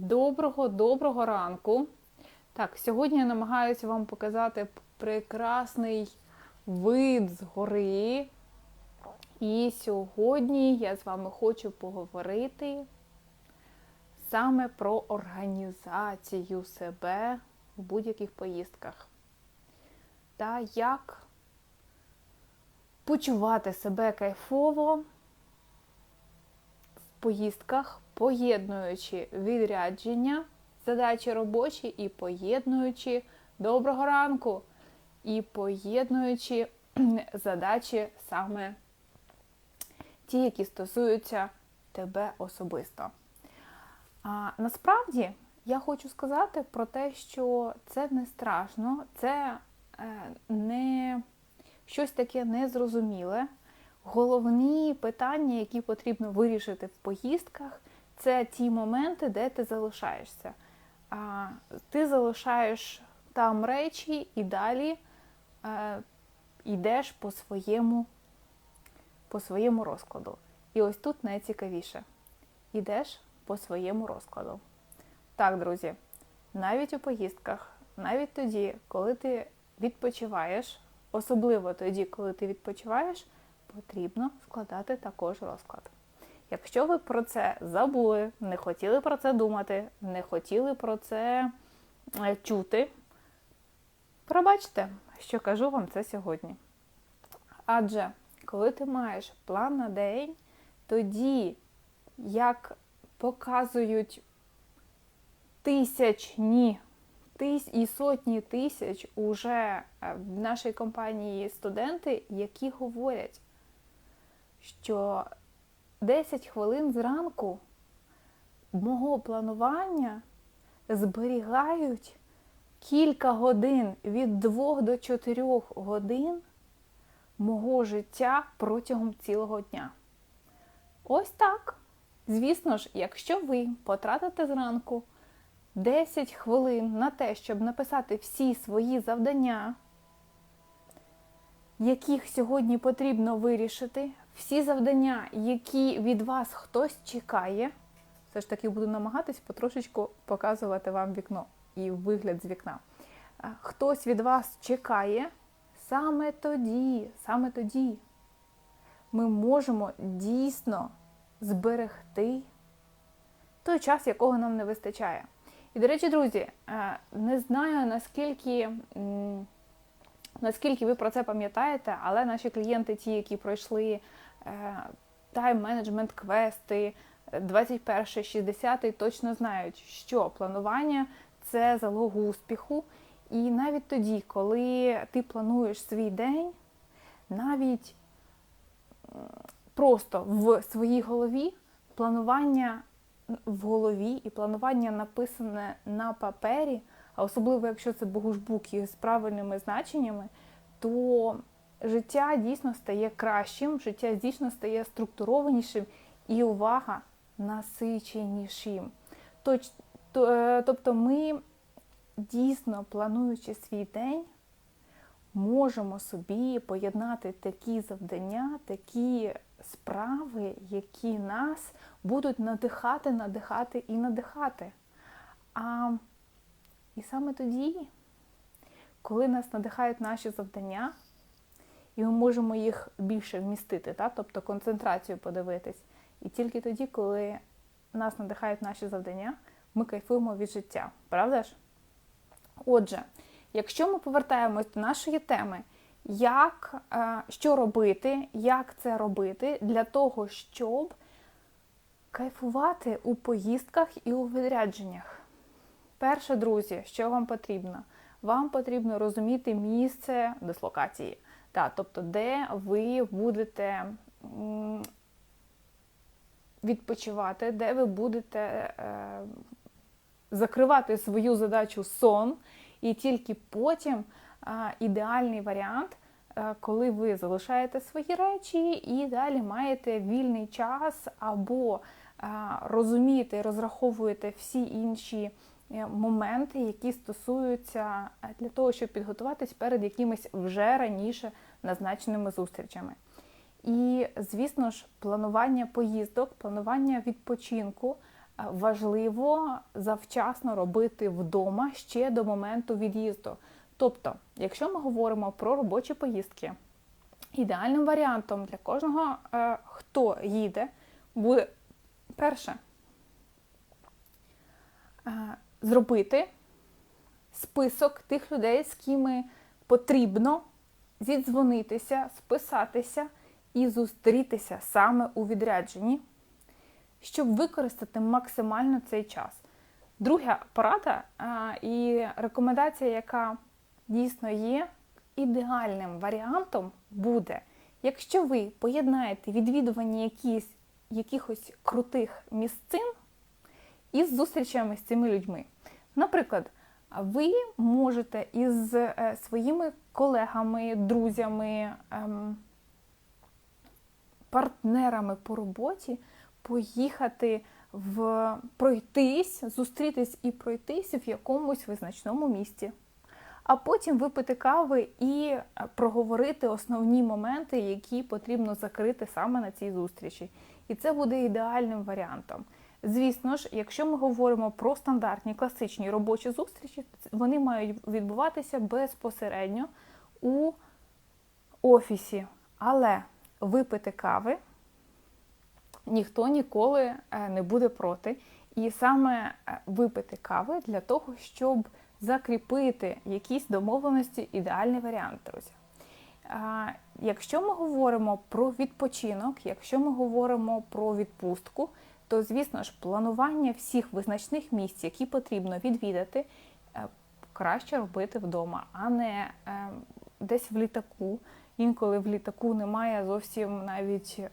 Доброго-доброго ранку. Так, сьогодні я намагаюся вам показати прекрасний вид з гори. І сьогодні я з вами хочу поговорити саме про організацію себе в будь-яких поїздках. Та як почувати себе кайфово в поїздках, поєднуючи відрядження, задачі робочі і поєднуючи доброго ранку, і поєднуючи задачі саме ті, які стосуються тебе особисто. А насправді я хочу сказати про те, що це не страшно, це е, не щось таке незрозуміле. Головні питання, які потрібно вирішити в поїздках, це ті моменти, де ти залишаєшся. А, Ти залишаєш там речі і далі е, йдеш по своєму, по своєму розкладу. І ось тут найцікавіше. Йдеш по своєму розкладу. Так, друзі, навіть у поїздках, навіть тоді, коли ти відпочиваєш, особливо тоді, коли ти відпочиваєш, потрібно складати також розклад. Якщо ви про це забули, не хотіли про це думати, не хотіли про це е, чути, пробачте, що кажу вам це сьогодні. Адже коли ти маєш план на день, тоді, як показують тисячні і сотні тисяч уже е, в нашій компанії студенти, які говорять, що 10 хвилин зранку мого планування зберігають кілька годин від 2 до 4 годин мого життя протягом цілого дня. Ось так. Звісно ж, якщо ви потратите зранку 10 хвилин на те, щоб написати всі свої завдання, яких сьогодні потрібно вирішити, всі завдання, які від вас хтось чекає, все ж таки буду намагатись потрошечку показувати вам вікно і вигляд з вікна. Хтось від вас чекає, саме тоді, саме тоді ми можемо дійсно зберегти той час, якого нам не вистачає. І, до речі, друзі, не знаю, наскільки наскільки ви про це пам'ятаєте, але наші клієнти, ті, які пройшли тайм-менеджмент квести 21 60 точно знають, що планування це залог успіху. І навіть тоді, коли ти плануєш свій день, навіть просто в своїй голові планування в голові і планування написане на папері, а особливо, якщо це богушбуки з правильними значеннями, то життя дійсно стає кращим, життя дійсно стає структурованішим і увага насиченішим. Тобто ми дійсно плануючи свій день, можемо собі поєднати такі завдання, такі справи, які нас будуть надихати, надихати і надихати. А і саме тоді, коли нас надихають наші завдання, і ми можемо їх більше вмістити, так? тобто концентрацію подивитись. І тільки тоді, коли нас надихають наші завдання, ми кайфуємо від життя. Правда ж? Отже, якщо ми повертаємось до нашої теми, як, е, що робити, як це робити для того, щоб кайфувати у поїздках і у відрядженнях. Перше, друзі, що вам потрібно? Вам потрібно розуміти місце дислокації, так, тобто, де ви будете відпочивати, де ви будете е, закривати свою задачу сон, і тільки потім ідеальний варіант, е, коли ви залишаєте свої речі і далі маєте вільний час або е, розумієте і розраховуєте всі інші е, моменти, які стосуються для того, щоб підготуватись перед якимись вже раніше назначеними зустрічами. І, звісно ж, планування поїздок, планування відпочинку важливо завчасно робити вдома ще до моменту від'їзду. Тобто, якщо ми говоримо про робочі поїздки, ідеальним варіантом для кожного, е, хто їде, буде перше е, зробити список тих людей, з ким потрібно зідзвонитися, списатися і зустрітися саме у відрядженні, щоб використати максимально цей час. Друга порада і рекомендація, яка дійсно є ідеальним варіантом, буде, якщо ви поєднаєте відвідування якісь, якихось крутих місцин із зустрічами з цими людьми. Наприклад, ви можете із е, своїми колегами, друзями, ем, партнерами по роботі поїхати в пройтись, зустрітись і пройтись в якомусь визначному місці. А потім випити кави і е, проговорити основні моменти, які потрібно закрити саме на цій зустрічі. І це буде ідеальним варіантом. Звісно ж, якщо ми говоримо про стандартні класичні робочі зустрічі, вони мають відбуватися безпосередньо у офісі. Але випити кави ніхто ніколи е, не буде проти. І саме е, випити кави для того, щоб закріпити якісь домовленості, ідеальний варіант, друзі. Якщо ми говоримо про відпочинок, якщо ми говоримо про відпустку, то, звісно ж, планування всіх визначних місць, які потрібно відвідати, е, краще робити вдома, а не е, десь в літаку. Інколи в літаку немає зовсім навіть е,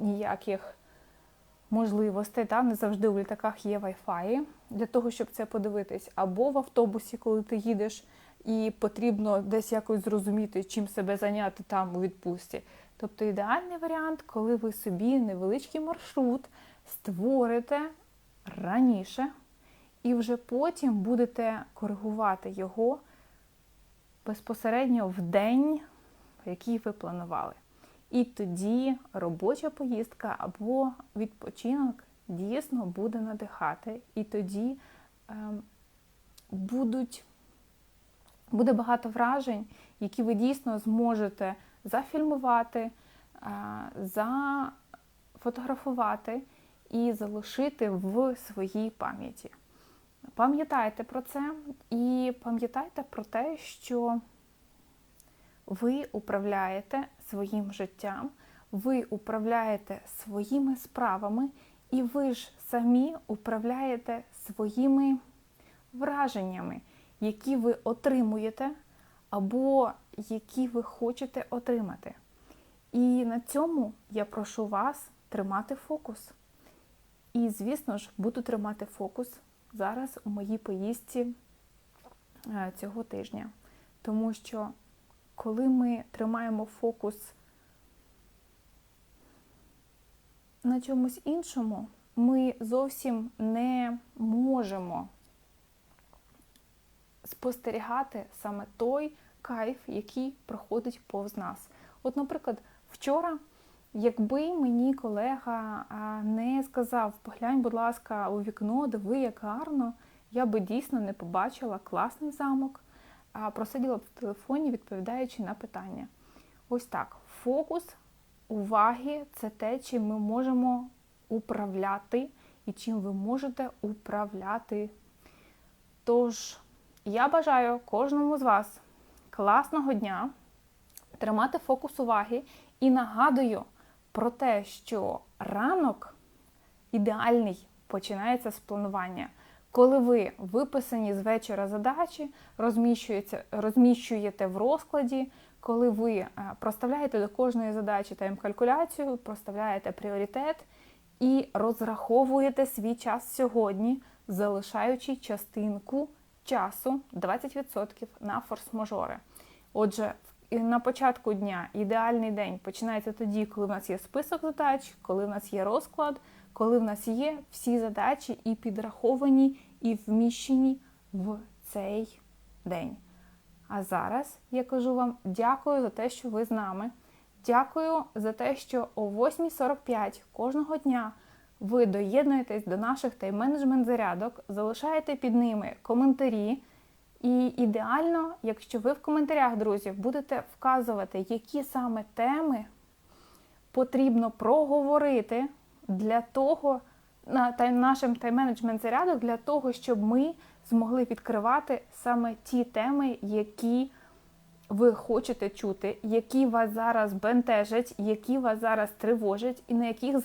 ніяких можливостей. Та? Не завжди у літаках є Wi-Fi для того, щоб це подивитись. Або в автобусі, коли ти їдеш, і потрібно десь якось зрозуміти, чим себе зайняти там у відпустці. Тобто ідеальний варіант, коли ви собі невеличкий маршрут створите раніше, і вже потім будете коригувати його безпосередньо в день, який ви планували. І тоді робоча поїздка або відпочинок дійсно буде надихати. І тоді е, будуть, буде багато вражень, які ви дійсно зможете зафільмувати, е, зафотографувати і залишити в своїй пам'яті. Пам'ятайте про це і пам'ятайте про те, що ви управляєте своїм життям, ви управляєте своїми справами, і ви ж самі управляєте своїми враженнями, які ви отримуєте, або які ви хочете отримати. І на цьому я прошу вас тримати фокус. І, звісно ж, буду тримати фокус зараз у моїй поїздці е, цього тижня. Тому що, коли ми тримаємо фокус на чомусь іншому, ми зовсім не можемо спостерігати саме той кайф, який проходить повз нас. От, наприклад, вчора. Якби мені колега не сказав, поглянь, будь ласка, у вікно, диви, як гарно, я би дійсно не побачила класний замок, а просиділа б в телефоні, відповідаючи на питання. Ось так. Фокус уваги це те, чим ми можемо управляти і чим ви можете управляти. Тож, я бажаю кожному з вас класного дня, тримати фокус уваги і нагадую про те, що ранок ідеальний починається з планування. Коли ви виписані з вечора задачі, розміщуєте в розкладі, коли ви е, проставляєте до кожної задачі тайм-калькуляцію, проставляєте пріоритет і розраховуєте свій час сьогодні, залишаючи частинку часу 20% на форс-мажори. Отже, на початку дня ідеальний день починається тоді, коли в нас є список задач, коли в нас є розклад, коли в нас є всі задачі і підраховані, і вміщені в цей день. А зараз я кажу вам дякую за те, що ви з нами. Дякую за те, що о 8.45 кожного дня ви доєднуєтесь до наших тайм-менеджмент зарядок, залишаєте під ними коментарі. І ідеально, якщо ви в коментарях, друзі, будете вказувати, які саме теми потрібно проговорити для того, на тай- нашим тайм-менеджмент зарядок, для того, щоб ми змогли відкривати саме ті теми, які ви хочете чути, які вас зараз бентежать, які вас зараз тривожать, і на яких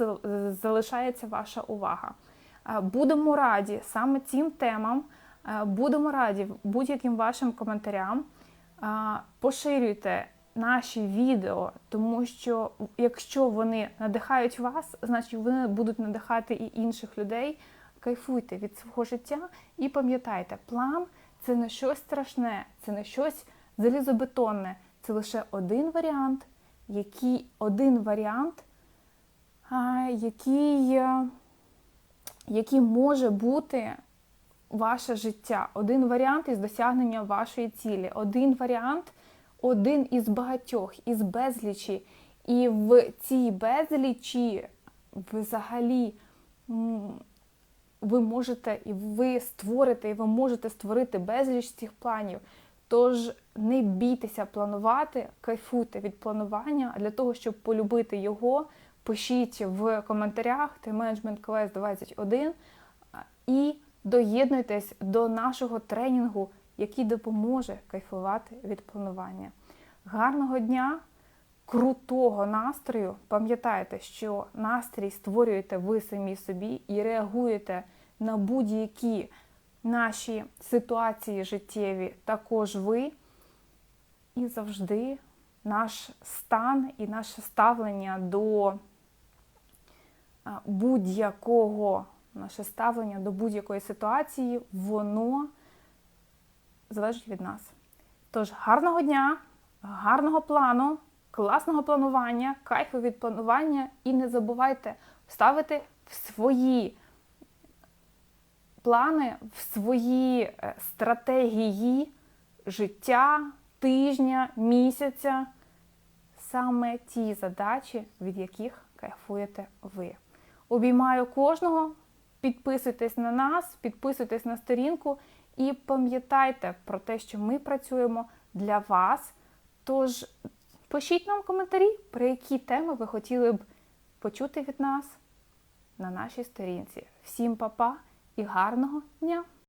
залишається ваша увага. Будемо раді саме цим темам. Е, Будемо раді будь-яким вашим коментарям. Е, Поширюйте наші відео, тому що якщо вони надихають вас, значить вони будуть надихати і інших людей. Кайфуйте від свого життя і пам'ятайте, план це не щось страшне, це не щось залізобетонне, це лише один варіант, який один варіант, який, е, який може бути ваше життя, один варіант із досягнення вашої цілі, один варіант, один із багатьох, із безлічі. І в цій безлічі взагалі ви можете і ви створите, і ви можете створити безліч цих планів. Тож не бійтеся планувати, кайфуйте від планування. А для того, щоб полюбити його, пишіть в коментарях Management QS 21 і доєднуйтесь до нашого тренінгу, який допоможе кайфувати від планування. Гарного дня, крутого настрою! Пам'ятайте, що настрій створюєте ви самі собі і реагуєте на будь-які наші ситуації життєві також ви. І завжди наш стан і наше ставлення до будь-якого, наше ставлення до будь-якої ситуації, воно залежить від нас. Тож, гарного дня, гарного плану, класного планування, кайфу від планування і не забувайте ставити в свої плани, в свої е, стратегії життя, тижня, місяця, саме ті задачі, від яких кайфуєте ви. Обіймаю кожного, підписуйтесь на нас, підписуйтесь на сторінку і пам'ятайте про те, що ми працюємо для вас. Тож пишіть нам коментарі, про які теми ви хотіли б почути від нас на нашій сторінці. Всім па-па і гарного дня!